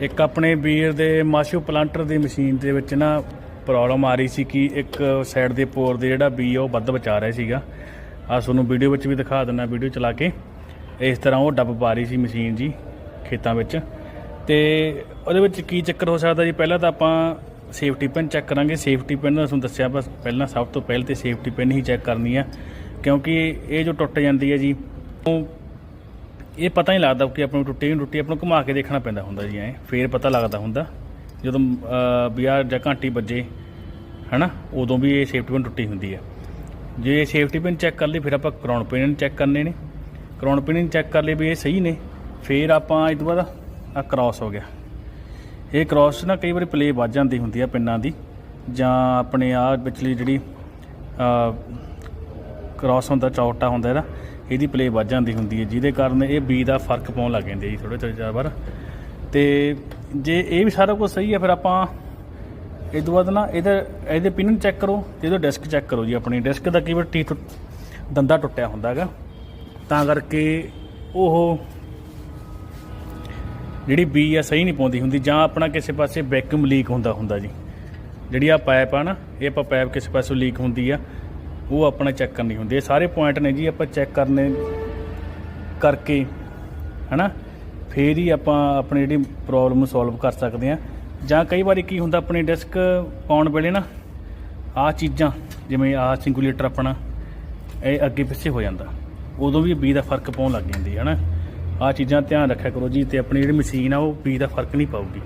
ਇੱਕ ਆਪਣੇ ਵੀਰ ਦੇ ਮਾਸ਼ੂ ਪਲਾਂਟਰ ਦੀ ਮਸ਼ੀਨ ਦੇ ਵਿੱਚ ਨਾ ਪ੍ਰੋਬਲਮ ਆ ਰਹੀ ਸੀ ਕਿ ਇੱਕ ਸਾਈਡ ਦੇ ਪੋਰ ਦੇ ਜਿਹੜਾ ਬੀ ਆ ਉਹ ਵੱਧ ਬਚਾ ਰਿਹਾ ਸੀਗਾ। ਆ ਤੁਹਾਨੂੰ ਵੀਡੀਓ ਵਿੱਚ ਵੀ ਦਿਖਾ ਦਿੰਦਾ, ਵੀਡੀਓ ਚਲਾ ਕੇ। ਇਸ ਤਰ੍ਹਾਂ ਉਹ ਡੱਬ ਪਾ ਰਹੀ ਸੀ ਮਸ਼ੀਨ ਜੀ, ਖੇਤਾਂ ਵਿੱਚ। ਤੇ ਉਹਦੇ ਵਿੱਚ ਕੀ ਚੱਕਰ ਹੋ ਸਕਦਾ ਜੀ? ਪਹਿਲਾਂ ਤਾਂ ਆਪਾਂ ਸੇਫਟੀ ਪਿਨ ਚੈੱਕ ਕਰਾਂਗੇ। ਸੇਫਟੀ ਪਿਨ ਦਾ ਤੁਹਾਨੂੰ ਦੱਸਿਆ ਬਸ, ਪਹਿਲਾਂ ਸਭ ਤੋਂ ਪਹਿਲਾਂ ਤੇ ਸੇਫਟੀ ਪਿਨ ਹੀ ਚੈੱਕ ਕਰਨੀ ਆ। ਕਿਉਂਕਿ ਇਹ ਜੋ ਟੁੱਟ ਜਾਂਦੀ ਹੈ ਜੀ, ਉਹ ਇਹ ਪਤਾ ਨਹੀਂ ਲੱਗਦਾ ਕਿ ਆਪਾਂ ਨੂੰ ਟੁੱਟੀ ਨਹੀਂ ਟੁੱਟੀ ਆਪਾਂ ਨੂੰ ਘੁਮਾ ਕੇ ਦੇਖਣਾ ਪੈਂਦਾ ਹੁੰਦਾ ਜੀ ਐ। ਫੇਰ ਪਤਾ ਲੱਗਦਾ ਹੁੰਦਾ। ਜਦੋਂ ਅਹ, ਵੀ ਆਹ ਜਾਂ ਘੰਟੀ ਵੱਜੇ ਹਨਾ ਉਦੋਂ ਵੀ ਇਹ ਸੇਫਟੀ ਪਿਨ ਟੁੱਟੀ ਹੁੰਦੀ ਹੈ ਜੇ ਸੇਫਟੀ ਪਿਨ ਚੈੱਕ ਕਰ ਲਈ ਫਿਰ ਆਪਾਂ ਕਰਾਉਣ ਪਿਨ ਚੈੱਕ ਕਰਨੇ ਨੇ। ਕਰਾਉਣ ਪਿਨ ਚੈੱਕ ਕਰ ਲਈ ਵੀ ਇਹ ਸਹੀ ਨੇ। ਫਿਰ ਆਪਾਂ ਇਸ ਤੋਂ ਬਾਅਦ ਆ ਕ੍ਰਾਸ ਹੋ ਗਿਆ। ਇਹ ਕ੍ਰਾਸ ਨਾ ਕਈ ਵਾਰੀ ਪਲੇ ਵੱਜ ਜਾਂਦੀ ਹੁੰਦੀ ਆ ਪਿੰਨਾਂ ਦੀ। ਜਾਂ ਆਪਣੇ ਆ ਵਿਚਲੀ ਜਿਹੜੀ ਕ੍ਰਾਸ ਹੁੰਦਾ, ਚੌਟਾ ਹੁੰਦਾ ਇਹਦਾ, ਇਹਦੀ ਪਲੇ ਵੱਜ ਜਾਂਦੀ ਹੁੰਦੀ ਹੈ, ਜਿਹਦੇ ਕਾਰਨ ਇਹ ਬੀ ਦਾ ਫ਼ਰਕ ਪਾਉਣ ਲੱਗ ਜਾਂਦੇ ਜੀ ਥੋੜੇ ਥੋੜੇ ਜ਼ਿਆਦਾ ਵਾਰ। ਤੇ ਜੇ ਇਹ ਵੀ ਸਾਰਾ ਕੁਝ ਸਹੀ ਹੈ, ਫਿਰ ਆਪਾਂ ਇਹ ਤੋਂ ਬਾਅਦ ਨਾ ਇਹਦੇ ਇਹਦੇ ਪਿਨ ਚੈੱਕ ਕਰੋ ਤੇ ਇਹਦਾ ਡਿਸਕ ਚੈੱਕ ਕਰੋ ਜੀ ਆਪਣੀ। ਡਿਸਕ ਦਾ ਕਈ ਵਾਰ ਟੀ ਦੰਦਾ ਟੁੱਟਿਆ ਹੁੰਦਾ ਹੈਗਾ। ਤਾਂ ਕਰਕੇ ਉਹ ਜਿਹੜੀ ਬੀ ਆ ਸਹੀ ਨਹੀਂ ਪਾਉਂਦੀ ਹੁੰਦੀ, ਜਾਂ ਆਪਣਾ ਕਿਸੇ ਪਾਸੇ ਵੈਕਿਊਮ ਲੀਕ ਹੁੰਦਾ ਹੁੰਦਾ ਜੀ। ਜਿਹੜੀ ਆ ਪਾਈਪ ਆ ਨਾ, ਇਹ ਆਪਾਂ ਪਾਈਪ ਕਿਸੇ ਪਾਸੋਂ ਲੀਕ ਹੁੰਦੀ ਆ। ਉਹ ਆਪਣਾ ਚੈੱਕ ਕਰਨੀ ਹੁੰਦੀ ਹੈ। ਸਾਰੇ ਪੁਆਇੰਟ ਨੇ ਜੀ, ਆਪਾਂ ਚੈੱਕ ਕਰਨੇ ਕਰਕੇ, ਹਨਾ? ਫੇਰ ਹੀ ਆਪਾਂ ਆਪਣੀ ਜਿਹੜੀ ਪ੍ਰੋਬਲਮ ਨੂੰ ਸੋਲਵ ਕਰ ਸਕਦੇ ਆ ਜਾਂ ਕਈ ਵਾਰੀ ਕੀ ਹੁੰਦਾ, ਆਪਣੀ ਡਿਸਕ ਪਾਉਣ ਵੇਲੇ ਨਾ ਆ ਚੀਜ਼ਾਂ, ਜਿਵੇਂ ਆ ਸਿੰਗੂਲੇਟਰ ਆਪਣਾ, ਇਹ ਅੱਗੇ ਪਿੱਛੇ ਹੋ ਜਾਂਦਾ। ਉਦੋਂ ਵੀ ਬੀ ਦਾ ਫ਼ਰਕ ਪਾਉਣ ਲੱਗ ਜਾਂਦੀ ਹੈ, ਹਨਾ? ਆ ਚੀਜ਼ਾਂ ਧਿਆਨ ਰੱਖਿਆ ਕਰੋ ਜੀ, ਤੇ ਆਪਣੀ ਜਿਹੜੀ ਮਸ਼ੀਨ ਆ, ਉਹ ਬੀ ਦਾ ਫ਼ਰਕ ਨਹੀਂ ਪਾਊਗੀ।